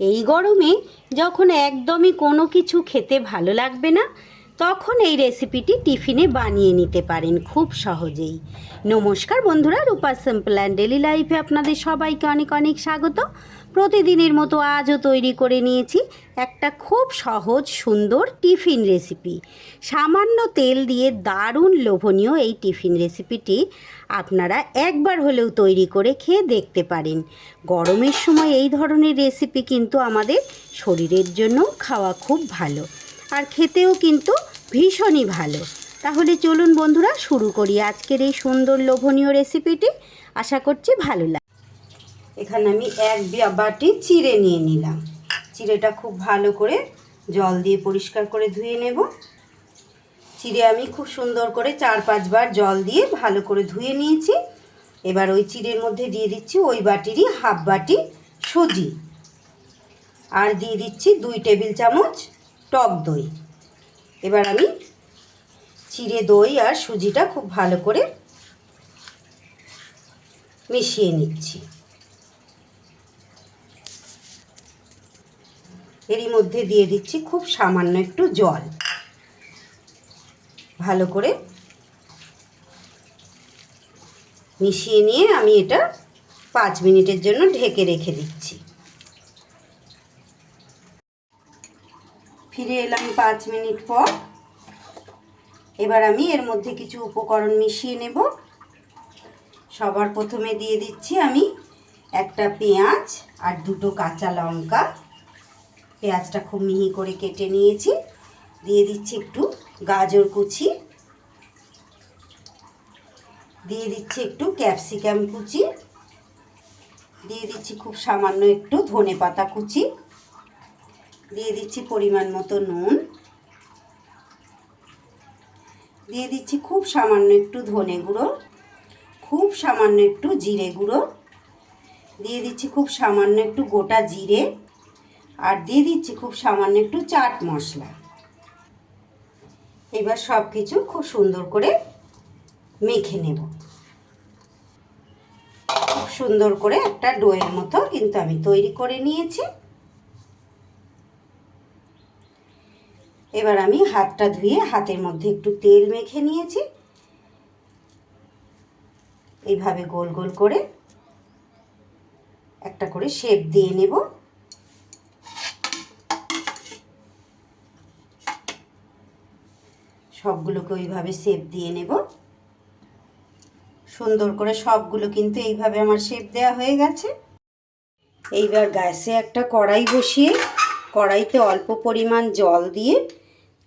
এই গরমে যখন একদমই কোনো কিছু খেতে ভালো লাগবে না তখন এই রেসিপিটি টিফিনে বানিয়ে নিতে পারেন খুব সহজেই। নমস্কার বন্ধুরা, রূপা সিম্পল অ্যান্ড ডেলি লাইফে আপনাদের সবাইকে অনেক অনেক স্বাগত। প্রতিদিনের মতো আজও তৈরি করে নিয়েছি একটা খুব সহজ, সুন্দর টিফিন রেসিপি সামান্য তেল দিয়ে দারুণ লোভনীয় এই টিফিন রেসিপিটি আপনারা একবার হলেও তৈরি করে খেয়ে দেখতে পারেন। গরমের সময় এই ধরনের রেসিপি কিন্তু আমাদের শরীরের জন্য খাওয়া খুব ভালো। আর খেতেও কিন্তু ভীষণই ভালো। তাহলে চলুন বন্ধুরা, শুরু করি আজকের এই সুন্দর লোভনীয় রেসিপিটি আশা করছি ভালো লাগে এখানে আমি এক বাটি চিড়ে নিয়ে নিলাম। চিড়েটা খুব ভালো করে জল দিয়ে পরিষ্কার করে ধুয়ে নেব। চিড়ে আমি খুব সুন্দর করে চার পাঁচবার জল দিয়ে ভালো করে ধুয়ে নিয়েছি। এবার ওই চিড়ের মধ্যে দিয়ে দিচ্ছি ওই বাটিরই হাফ বাটি সুজি। আর দিয়ে দিচ্ছি দুই টেবিল চামচ টক দই। এবার আমি চিড়ে দই আর সুজিটা খুব ভালো করে মিশিয়ে নিচ্ছি। এরই মধ্যে দিয়ে দিচ্ছি খুব সামান্য একটু জল। ভালো করে মিশিয়ে নিয়ে আমি এটা পাঁচ মিনিটের জন্য ঢেকে রেখে দিচ্ছি। ফিরে এলাম পাঁচ মিনিট পর। এবার আমি এর মধ্যে কিছু উপকরণ মিশিয়ে নেব। সবার প্রথমে দিয়ে দিচ্ছি আমি একটা পেঁয়াজ আর দুটো কাঁচা লঙ্কা। পেঁয়াজটা খুব মিহি করে কেটে নিয়েছি। দিয়ে দিচ্ছি একটু গাজর কুচি। দিয়ে দিচ্ছি একটু ক্যাপসিকাম কুচি। দিয়ে দিচ্ছি খুব সামান্য একটু ধনে পাতা কুচি। দিয়ে দিচ্ছি পরিমাণ মতো নুন। দিয়ে দিচ্ছি খুব সামান্য একটু ধনে গুঁড়ো, খুব সামান্য একটু জিরে গুঁড়ো, দিয়ে দিচ্ছি খুব সামান্য একটু গোটা জিরে, আর দিয়ে দিচ্ছি খুব সামান্য একটু চাট মশলা। এবার সব কিছু খুব সুন্দর করে মেখে নেব। খুব সুন্দর করে একটা ডোয়ের মতো কিন্তু আমি তৈরি করে নিয়েছি। এবার আমি হাতটা ধুয়ে হাতের মধ্যে একটু তেল মেখে নিয়েছি। এইভাবে গোল গোল করে একটা করে শেপ দিয়ে নেব। সবগুলোকে ওইভাবে শেপ দিয়ে নেব। সুন্দর করে সবগুলো কিন্তু এইভাবে আমার শেপ দেওয়া হয়ে গেছে। এইবার গ্যাসে একটা কড়াই বসিয়ে কড়াইতে অল্প পরিমাণ জল দিয়ে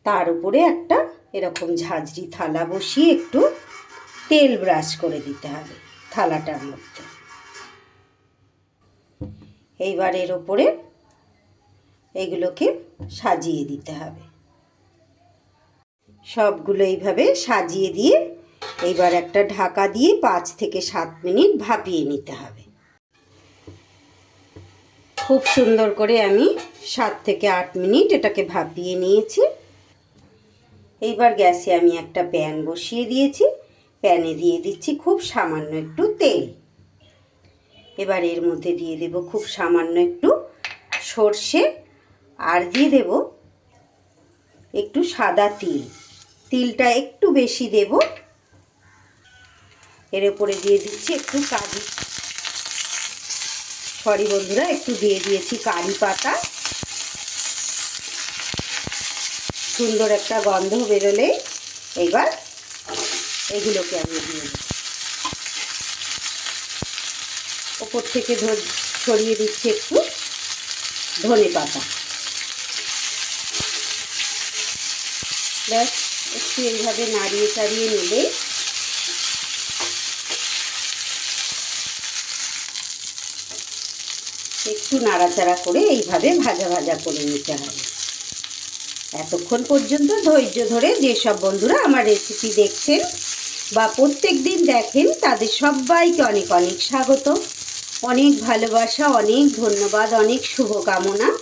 তার উপরে একটা এরকম ঝাঁঝরি থালা বসিয়ে একটু তেল ব্রাশ করে দিতে হবে থালাটার মধ্যে। এইবার এর ওপরে এগুলোকে সাজিয়ে দিতে হবে। সবগুলো এইভাবে সাজিয়ে দিয়ে এইবার একটা ঢাকা দিয়ে পাঁচ থেকে সাত মিনিট ভাপিয়ে নিতে হবে। খুব সুন্দর করে আমি সাত থেকে আট মিনিট এটাকে ভাপিয়ে নিয়েছি। এইবার গ্যাসে আমি একটা প্যান বসিয়ে দিয়েছি। প্যানে দিয়ে দিচ্ছি খুব সামান্য একটু তেল। এবার এর মধ্যে দিয়ে দেব খুব সামান্য একটু সর্ষে আর দিয়ে দেব একটু সাদা তিল। তিলটা একটু বেশি দেব। এর উপরে দিয়ে দিচ্ছি একটু কারি। সরি বন্ধুরা, একটু দিয়ে দিয়েছি কারি পাতা। সুন্দর একটা গন্ধ বেরোলে এবার এগুলোকে আমি দিয়ে দিই ওপর থেকে ছড়িয়ে দিচ্ছি একটু ধনে পাতা। ব্যাস, একটু এইভাবে নাড়িয়ে চাড়িয়ে নিলে একটু নাড়াচাড়া করে এইভাবে ভাজা ভাজা করে নিতে হবে। এতক্ষণ পর্যন্ত ধৈর্য ধরে যেসব বন্ধুরা আমার রেসিপি দেখছেন বা প্রত্যেক দিন দেখেন, তাদের সবাইকে অনেক অনেক স্বাগত। অনেক ভালোবাসা, অনেক ধন্যবাদ, অনেক শুভকামনা।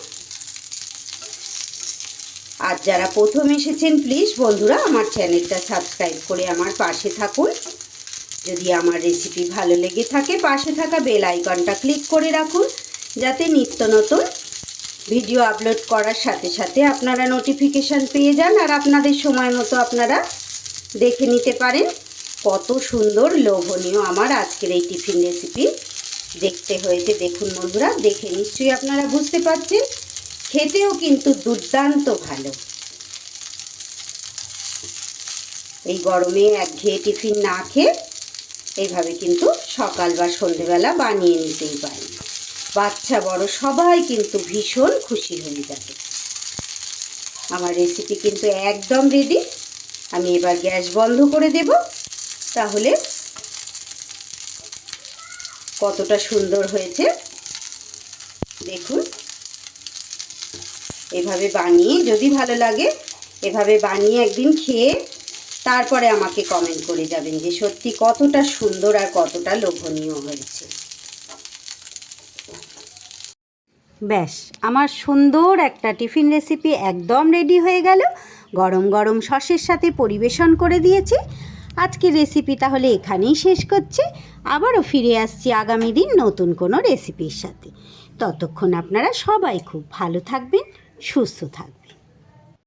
আর যারা প্রথম এসেছেন প্লিজ বন্ধুরা আমার চ্যানেলটা সাবস্ক্রাইব করে আমার পাশে থাকুন। যদি আমার রেসিপি ভালো লেগে থাকে, পাশে থাকা বেল আইকনটা ক্লিক করে রাখুন, যাতে নিত্য নতুন ভিডিও আপলোড করার সাথে সাথে আপনারা নোটিফিকেশান পেয়ে যান আর আপনাদের সময় মতো আপনারা দেখে নিতে পারেন। কত সুন্দর লোভনীয় আমার আজকের এই টিফিন রেসিপি দেখতে হয়েছে, দেখুন বন্ধুরা, দেখে নিশ্চয়ই আপনারা বুঝতে পারছেন। খেতেও কিন্তু দুর্দান্ত ভালো। এই গরমে একঘেয়ে টিফিন না খেয়ে এইভাবে কিন্তু সকাল বা সন্ধেবেলা বানিয়ে নিতেই পারেন। বাচ্চা বড়, সবাই কিন্তু ভীষণ খুশি হয়ে যাবে। আমার রেসিপি কিন্তু একদম রেডি আমি এবার গ্যাস বন্ধ করে দেব। তাহলে কতটা সুন্দর হয়েছে। দেখুন। এভাবে বানিয়ে যদি ভালো লাগে, এভাবে বানিয়ে একদিন খেয়ে তারপরে আমাকে কমেন্ট করে যাবেন যে সত্যি কতটা সুন্দর আর কতটা লোভনীয় হয়েছে। ব্যাস আমার সুন্দর একটা টিফিন রেসিপি একদম রেডি হয়ে গেল। গরম গরম সসের সাথে পরিবেশন করে দিয়েছি। আজকের রেসিপি তাহলে এখানেই শেষ করছি। আবারও ফিরে আসছি আগামী দিন নতুন কোনো রেসিপির সাথে। ততক্ষণ আপনারা সবাই খুব ভালো থাকবেন, সুস্থ থাকবেন।